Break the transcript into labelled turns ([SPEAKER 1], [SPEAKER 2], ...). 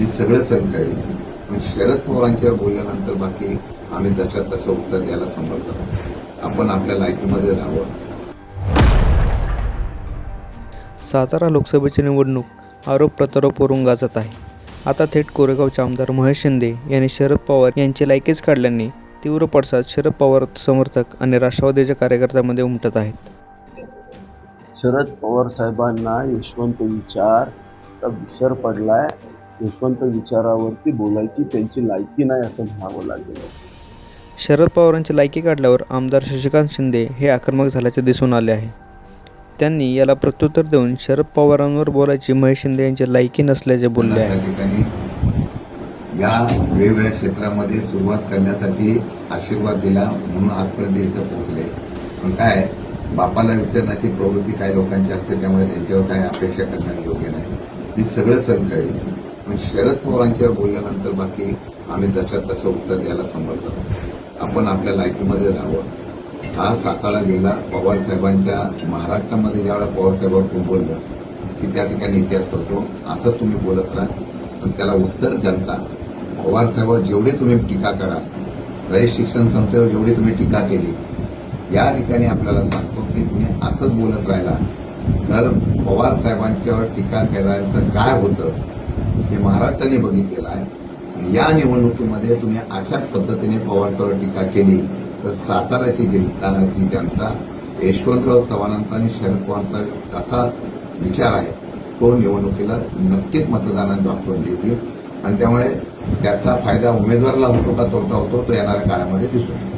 [SPEAKER 1] मी सगळं सहन करेल पण शरद पवारांच्यावर बोलल्यानंतर बाकी आम्ही जशा तसं उत्तर द्यायला समर्थ आहोत. आपण आपल्या लायकीमध्ये राहावं.
[SPEAKER 2] सातारा लोकसभेची निवडणूक आरोप प्रत्यारोपवरून गाजत आहे. आता थेट कोरेगावचे आमदार महेश शिंदे यांनी शरद पवार यांची लायकीच काढल्याने तीव्र पडसाद शरद पवार समर्थक आणि राष्ट्रवादीच्या कार्यकर्त्यांमध्ये उमटत आहेत.
[SPEAKER 3] शरद पवार साहेबांना यशवंत विचार विसर पडलाय. यशवंत विचारावरती बोलायची त्यांची लायकी नाही असं म्हणावं लागेल.
[SPEAKER 2] शरद पवारांची लायकी काढल्यावर आमदार शशिकांत शिंदे हे आक्रमक झाल्याचे दिसून आले आहे. त्यांनी याला प्रत्युत्तर देऊन शरद पवारांवर बोलायची महेश शिंदे यांची लायकी नसल्याचे बोलले आहे.
[SPEAKER 1] या वेगवेगळ्या क्षेत्रामध्ये सुरुवात करण्यासाठी आशीर्वाद दिला म्हणून आजपर्यंत इथं पोहोचले. पण काय बापाला विचारण्याची प्रवृत्ती काही लोकांची असते त्यामुळे त्यांच्यावर काही अपेक्षा करणं योग्य नाही. मी सगळं सहन करेल पण शरद पवारांच्यावर बोलल्यानंतर बाकी आम्ही जशा तसं उत्तर द्यायला समर्थ आहोत. आपण आपल्या लायकीमध्ये राहावं. हा सातारा जिल्हा पवार साहेबांच्या महाराष्ट्रामध्ये ज्यावेळेला पवार साहेबांवर खूप बोललं की त्या ठिकाणी इतिहास करतो. असं तुम्ही बोलत राहा. पण त्याला उत्तर जनता पवार साहेबांवर जेवढे तुम्ही टीका करा रयत शिक्षण संस्थेवर जेवढी तुम्ही टीका केली या ठिकाणी आपल्याला सांगतो की तुम्ही असंच बोलत राहिला. तर पवार साहेबांच्यावर टीका करायचं काय होतं? हे महाराष्ट्राने बघितलेलं आहे. या निवडणुकीमध्ये तुम्ही अशाच पद्धतीने पवार टीका केली तर साताराची जिल्हा ती जनता यशवंतराव चव्हाणांचा आणि शरद पवारांचा असा विचार आहे तो निवडणुकीला नक्कीच मतदानात दाखवून देतील. आणि त्यामुळे त्याचा फायदा उमेदवाराला होतो का तोटा होतो तो येणाऱ्या काळामध्ये दिसून येईल.